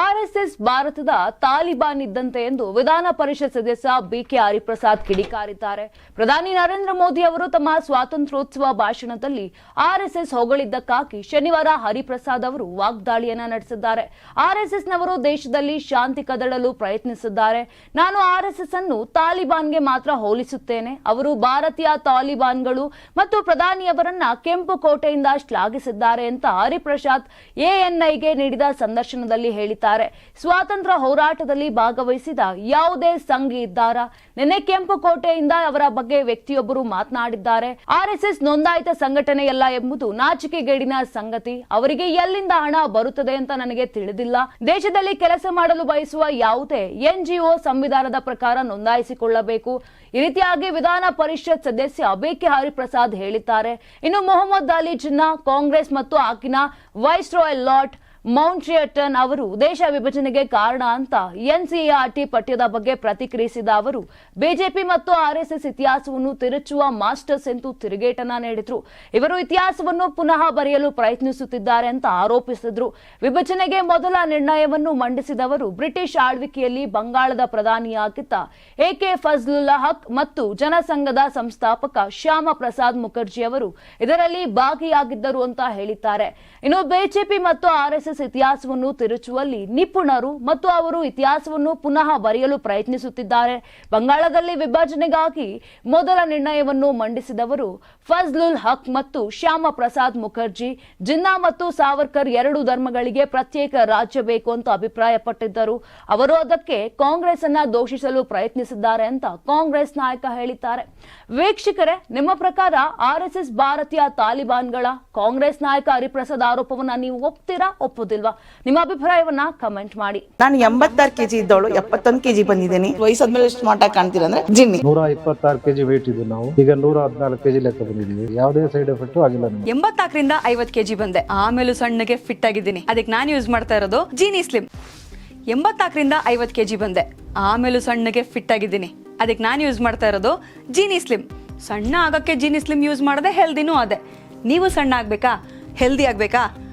RSS ಭಾರತದ ತಾಲಿಬಾನ್ ಇದ್ದಂತೆ ಎಂದು ವಿಧಾನ ಪರಿಷತ್ ಸದಸ್ಯ ಬಿಕೆ ಹರಿಪ್ರಸಾದ್ ಕಿಡಿಕಾರಿದ್ದಾರೆ. ಪ್ರಧಾನಿ ನರೇಂದ್ರ ಮೋದಿ ಅವರು ತಮ್ಮ ಸ್ವಾತಂತ್ರ್ಯೋತ್ಸವ ಭಾಷಣದಲ್ಲಿ ಆರ್ಎಸ್ಎಸ್ ಹೊಗಳಿದ್ದಕ್ಕಾಗಿ ಶನಿವಾರ ಹರಿಪ್ರಸಾದ್ ಅವರು ವಾಗ್ದಾಳಿಯನ್ನ ನಡೆಸಿದ್ದಾರೆ. ಆರ್ಎಸ್ಎಸ್ನವರು ದೇಶದಲ್ಲಿ ಶಾಂತಿ ಕದಡಲು ಪ್ರಯತ್ನಿಸಿದ್ದಾರೆ. ನಾನು ಆರ್ಎಸ್ಎಸ್ ಅನ್ನು ತಾಲಿಬಾನ್ಗೆ ಮಾತ್ರ ಹೋಲಿಸುತ್ತೇನೆ. ಅವರು ಭಾರತೀಯ ತಾಲಿಬಾನ್ಗಳು ಮತ್ತು ಪ್ರಧಾನಿಯವರನ್ನ ಕೆಂಪು ಕೋಟೆಯಿಂದ ಶ್ಲಾಘಿಸಿದ್ದಾರೆ ಅಂತ ಹರಿಪ್ರಸಾದ್ ಎಎನ್ಐಗೆ ನೀಡಿದ ಸಂದರ್ಶನದಲ್ಲಿ ಹೇಳಿದ್ದಾರೆ. ಸ್ವಾತಂತ್ರ್ಯ ಹೋರಾಟದಲ್ಲಿ ಭಾಗವಹಿಸಿದ ಯಾವುದೇ ಸಂಘಿ ಇದ್ದಾರ? ನಿನ್ನೆ ಕೆಂಪು ಕೋಟೆಯಿಂದ ಅವರ ಬಗ್ಗೆ ವ್ಯಕ್ತಿಯೊಬ್ಬರು ಮಾತನಾಡಿದ್ದಾರೆ. ಆರ್ಎಸ್ಎಸ್ ನೋಂದಾಯಿತ ಸಂಘಟನೆಯಲ್ಲ ಎಂಬುದು ನಾಚಿಕೆಗೇಡಿನ ಸಂಗತಿ. ಅವರಿಗೆ ಎಲ್ಲಿಂದ ಹಣ ಬರುತ್ತದೆ ಅಂತ ನನಗೆ ತಿಳಿದಿಲ್ಲ. ದೇಶದಲ್ಲಿ ಕೆಲಸ ಮಾಡಲು ಬಯಸುವ ಯಾವುದೇ ಎನ್ಜಿಒ ಸಂವಿಧಾನದ ಪ್ರಕಾರ ನೋಂದಾಯಿಸಿಕೊಳ್ಳಬೇಕು. ಈ ರೀತಿಯಾಗಿ ವಿಧಾನ ಪರಿಷತ್ ಸದಸ್ಯ ಅಬೇಕಿ ಹರಿಪ್ರಸಾದ್ ಹೇಳಿದ್ದಾರೆ. ಇನ್ನು ಮೊಹಮ್ಮದ್ ಅಲಿ ಜಿನ್ನಾ, ಕಾಂಗ್ರೆಸ್ ಮತ್ತು ಆಕಿನ ವೈಸ್ ರಾಯಲ್ ಲಾಟ್ ಮೌಂಟ್ರಿಯಟನ್ ಅವರು ದೇಶ ವಿಭಜನೆಗೆ ಕಾರಣ ಅಂತ ಎನ್ಸಿಆರ್ಟಿ ಪಠ್ಯದ ಬಗ್ಗೆ ಪ್ರತಿಕ್ರಿಯಿಸಿದ ಅವರು, ಬಿಜೆಪಿ ಮತ್ತು ಆರ್ಎಸ್ಎಸ್ ಇತಿಹಾಸವನ್ನು ತಿರುಚುವ ಮಾಸ್ಟರ್ಸ್ ಎಂದು ತಿರುಗೇಟನ ನೀಡಿದ್ರು. ಇವರು ಇತಿಹಾಸವನ್ನು ಪುನಃ ಬರೆಯಲು ಪ್ರಯತ್ನಿಸುತ್ತಿದ್ದಾರೆ ಅಂತ ಆರೋಪಿಸಿದ್ರು. ವಿಭಜನೆಗೆ ಮೊದಲ ನಿರ್ಣಯವನ್ನು ಮಂಡಿಸಿದವರು ಬ್ರಿಟಿಷ್ ಆಳ್ವಿಕೆಯಲ್ಲಿ ಬಂಗಾಳದ ಪ್ರಧಾನಿಯಾಗಿದ್ದ ಎಕೆ ಫಜ್ಲುಲ್ಲಾ ಹಕ್ ಮತ್ತು ಜನಸಂಘದ ಸಂಸ್ಥಾಪಕ ಶ್ಯಾಮ ಪ್ರಸಾದ್ ಮುಖರ್ಜಿ ಅವರು ಇದರಲ್ಲಿ ಭಾಗಿಯಾಗಿದ್ದರು ಅಂತ ಹೇಳಿದ್ದಾರೆ. ಇನ್ನು ಬಿಜೆಪಿ ಮತ್ತು ಆರ್ಎಸ್ಎಸ್ ಇತಿಹಾಸವನ್ನು ತಿರುಚುವಲ್ಲಿ ನಿಪುಣರು ಮತ್ತು ಅವರು ಇತಿಹಾಸವನ್ನು ಪುನಃ ಬರೆಯಲು ಪ್ರಯತ್ನಿಸುತ್ತಿದ್ದಾರೆ. ಬಂಗಾಳದಲ್ಲಿ ವಿಭಜನೆಗಾಗಿ ಮೊದಲ ನಿರ್ಣಯವನ್ನು ಮಂಡಿಸಿದವರು ಫಜ್ಲುಲ್ ಹಕ್ ಮತ್ತು ಶ್ಯಾಮ ಪ್ರಸಾದ್ ಮುಖರ್ಜಿ. ಜಿನ್ನಾ ಮತ್ತು ಸಾವರ್ಕರ್ ಎರಡು ಧರ್ಮಗಳಿಗೆ ಪ್ರತ್ಯೇಕ ರಾಜ್ಯ ಬೇಕು ಅಂತ ಅಭಿಪ್ರಾಯಪಟ್ಟಿದ್ದರು. ಅವರು ಅದಕ್ಕೆ ಕಾಂಗ್ರೆಸ್ ಅನ್ನ ದೋಷಿಸಲು ಪ್ರಯತ್ನಿಸಿದ್ದಾರೆ ಅಂತ ಕಾಂಗ್ರೆಸ್ ನಾಯಕ ಹೇಳಿದ್ದಾರೆ. ವೀಕ್ಷಕರೇ, ನಿಮ್ಮ ಪ್ರಕಾರ ಆರ್ಎಸ್ಎಸ್ ಭಾರತೀಯ ತಾಲಿಬಾನ್ಗಳ ಕಾಂಗ್ರೆಸ್ ನಾಯಕ ಹರಿಪ್ರಸಾದ್ ಆರೋಪವನ್ನ ನೀವು ಒಪ್ತೀರಾ ಒಪ್ಪೋದಿಲ್ವಾ ನಿಮ್ಮ ಅಭಿಪ್ರಾಯವನ್ನ ಕಮೆಂಟ್ ಮಾಡಿ. ನಾನು ಎಂಬತ್ತಾರು ಕೆಜಿ ಇದ್ದವಳು ಎಪ್ಪತ್ತೊಂದು ಕೆಜಿ ಬಂದಿದ್ದೀನಿ. ವಯಸ್ಸಾದ್ಮೇಲೆ ಸ್ಮಾರ್ಟ್ ಆಗಿ ಕಾಣ್ತೀರ ಅಂದ್ರೆ ಜಿನ್ನಿ. ನೂರ ಇಪ್ಪತ್ತಾರು ಕೆಜಿ ವೇಟ್ ಇದ್ದು ನಾವು. ಈಗ ನೂರ ಹದಿನಾಲ್ಕು ಕೆಜಿ ಲೆಕ್ಕ ಬಂದಿದ್ದೀವಿ. ಯಾವುದೇ ಸೈಡ್ ಎಫೆಕ್ಟ್ ಆಗಿಲ್ಲ ಎಂಬತ್ತಾಕರಿಂದ ಎಂಬತ್ನಾಲ್ಕರಿಂದ ಐವತ್ ಕೆಜಿ ಬಂದೆ. ಆಮೇಲೂ ಸಣ್ಣಗೆ ಫಿಟ್ ಆಗಿದ್ದೀನಿ. ಅದಕ್ಕೆ ನಾನು ಯೂಸ್ ಮಾಡ್ತಾ ಇರೋದು ಜೀನಿ ಸ್ಲಿಮ್ ಎಂಬತ್ತಾಕರಿಂದ ಐವತ್ ಕೆಜಿ ಬಂದೆ. ಆಮೇಲೂ ಸಣ್ಣಗೆ ಫಿಟ್ ಆಗಿದ್ದೀನಿ. ಅದಕ್ಕೆ ನಾನು ಯೂಸ್ ಮಾಡ್ತಾ ಇರೋದು ಜೀನಿ ಸ್ಲಿಮ್ ಸಣ್ಣ ಆಗಕ್ಕೆ ಜೀನಿ ಸ್ಲಿಮ್ ಯೂಸ್ ಮಾಡದೆ ಹೆಲ್ದಿನೂ ಅದೇ. ನೀವು ಸಣ್ಣ ಆಗ್ಬೇಕಾ? ಹೆಲ್ದಿ ಆಗ್ಬೇಕಾ?